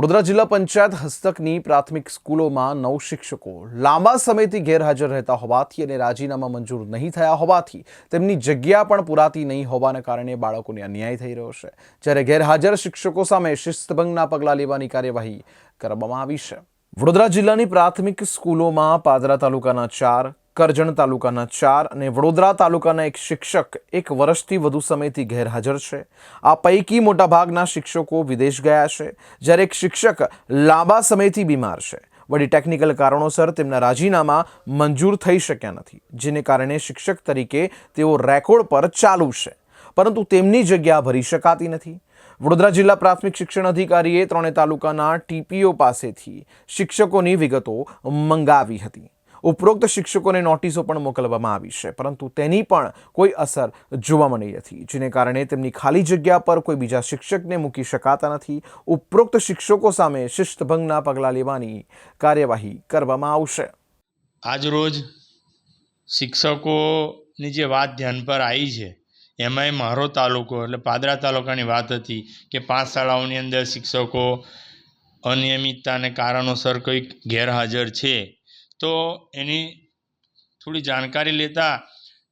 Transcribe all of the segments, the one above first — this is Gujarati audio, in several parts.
વડોદરા જિલ્લા પંચાયત હસ્તકની પ્રાથમિક સ્કૂલોમાં નવ શિક્ષકો લાંબા સમયથી ગેરહાજર રહેતા હોવાથી અને રાજીનામા મંજૂર નહીં થયા હોવાથી તેમની જગ્યા પણ પૂરાતી નહીં હોવાને કારણે બાળકોને અન્યાય થઈ રહ્યો છે. જ્યારે ગેરહાજર શિક્ષકો સામે શિસ્તભંગના પગલાં લેવાની કાર્યવાહી કરવામાં આવી છે. વડોદરા જિલ્લાની પ્રાથમિક સ્કૂલોમાં પાદરા તાલુકાના ચાર કરજણ તાલુકાના ચાર અને વડોદરા તાલુકાના એક શિક્ષક એક વર્ષથી વધુ સમયથી ગેરહાજર છે. આ પૈકી મોટાભાગના શિક્ષકો વિદેશ ગયા છે, જ્યારે એક શિક્ષક લાંબા સમયથી બીમાર છે. વળી ટેકનિકલ કારણોસર તેમના રાજીનામા મંજૂર થઈ શક્યા નથી, જેને કારણે શિક્ષક તરીકે તેઓ રેકોર્ડ પર ચાલુ છે, પરંતુ તેમની જગ્યા ભરી શકાતી નથી. વડોદરા જિલ્લા પ્રાથમિક શિક્ષણ અધિકારીએ ત્રણે તાલુકાના ટીપીઓ પાસેથી શિક્ષકોની વિગતો મંગાવી હતી. ઉપરોક્ત શિક્ષકોને નોટિસો પણ મોકલવામાં આવી છે, પરંતુ તેની પણ કોઈ અસર જોવા મળી નથી, જેને કારણે તેમની ખાલી જગ્યા પર કોઈ બીજા શિક્ષકને મૂકી શકાતા નથી. ઉપરોક્ત શિક્ષકો સામે શિસ્તભંગના પગલાં લેવાની કાર્યવાહી કરવામાં આવશે. આજરોજ શિક્ષકોની જે વાત ધ્યાન પર આવી છે, એમાંય મારો તાલુકો, એટલે પાદરા તાલુકાની વાત હતી કે પાંચ શાળાઓની અંદર શિક્ષકો અનિયમિતતાને કારણોસર કંઈક ગેરહાજર છે. તો એની થોડી જાણકારી લેતા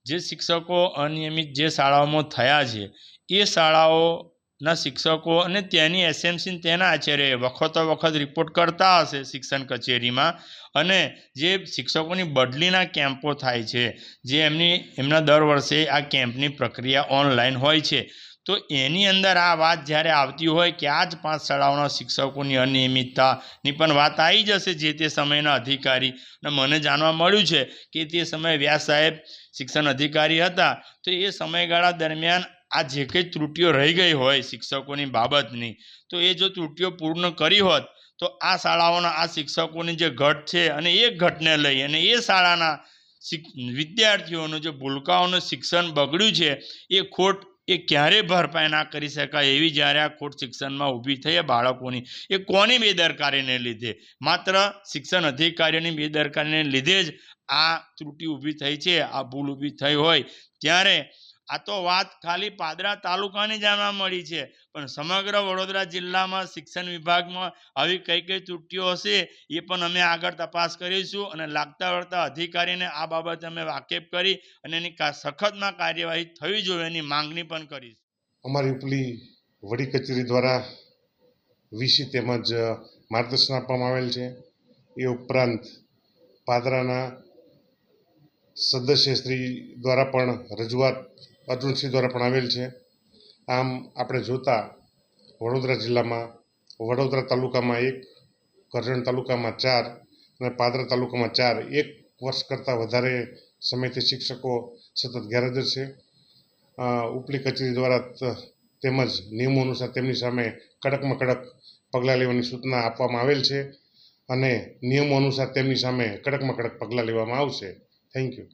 જે શિક્ષકો અનિયમિત જે શાળાઓમાં થયા છે, એ શાળાઓના શિક્ષકો અને ત્યાંની એસએમસી તેના આચાર્ય વખતો વખત રિપોર્ટ કરતા હશે શિક્ષણ કચેરીમાં અને જે શિક્ષકોની બદલીના કેમ્પો થાય છે, જે એમની, એમના દર વર્ષે આ કેમ્પની પ્રક્રિયા ઓનલાઈન હોય છે. તો એની અંદર આ વાત જ્યારે આવતી હોય કે આ જ પાંચ શાળાઓના શિક્ષકોની અનિયમિતતાની પણ વાત આવી જશે જે તે સમયના અધિકારી. અને મને જાણવા મળ્યું છે કે તે સમયે વ્યાસ સાહેબ શિક્ષણ અધિકારી હતા. તો એ સમયગાળા દરમિયાન આ જે કંઈ ત્રુટીઓ રહી ગઈ હોય શિક્ષકોની બાબતની, તો એ જો ત્રુટીઓ પૂર્ણ કરી હોત, તો આ શાળાઓના, આ શિક્ષકોની જે ઘટ છે અને એ ઘટને લઈ અને એ શાળાના વિદ્યાર્થીઓનું જે ભૂલકાઓનું શિક્ષણ બગડ્યું છે, એ ખોટ એ ક્યારે ભરપાઈ ના કરી શકાય એવી જ્યારે આ ખોટ શિક્ષણમાં ઊભી થઈ બાળકોની. એ કોની બેદરકારીને લીધે? માત્ર શિક્ષણ અધિકારીઓની બેદરકારીને લીધે જ આ ત્રુટી ઊભી થઈ છે, આ ભૂલ ઊભી થઈ હોય. ત્યારે આ તો વાત ખાલી પાદરા તાલુકાની જાણવા મળી છે. પણ સમગ્ર વડોદરા જિલ્લામાં શિક્ષણ વિભાગમાં આવી કઈ કઈ ત્રુટીઓ હશે એ પણ અમે આગળ તપાસ કરીશું અને લાગતા વળતા અધિકારીને આ બાબતે અમે વાકેફ કરી અને એની સખતમાં કાર્યવાહી થવી જોઈએ એની માંગણી પણ કરીશું. અમારી ઉપલી વડી કચેરી દ્વારા વીસી તેમજ માર્ગદર્શન આપવામાં આવેલ છે. એ ઉપરાંત પાદરાના સદસ્યશ્રી દ્વારા પણ રજૂઆત અર્જુનસિંહ દ્વારા પણ આવેલ છે. આમ આપણે જોતા વડોદરા જિલ્લામાં, વડોદરા તાલુકામાં એક, કરજણ તાલુકામાં ચાર અને પાદરા તાલુકામાં ચાર, એક વર્ષ કરતાં વધારે સમયથી શિક્ષકો સતત ગેરહાજર છે. ઉપલી કચેરી દ્વારા તેમજ નિયમો અનુસાર તેમની સામે કડકમાં કડક પગલાં લેવાની સૂચના આપવામાં આવેલ છે અને નિયમો અનુસાર તેમની સામે કડકમાં કડક પગલાં લેવામાં આવશે. Thank you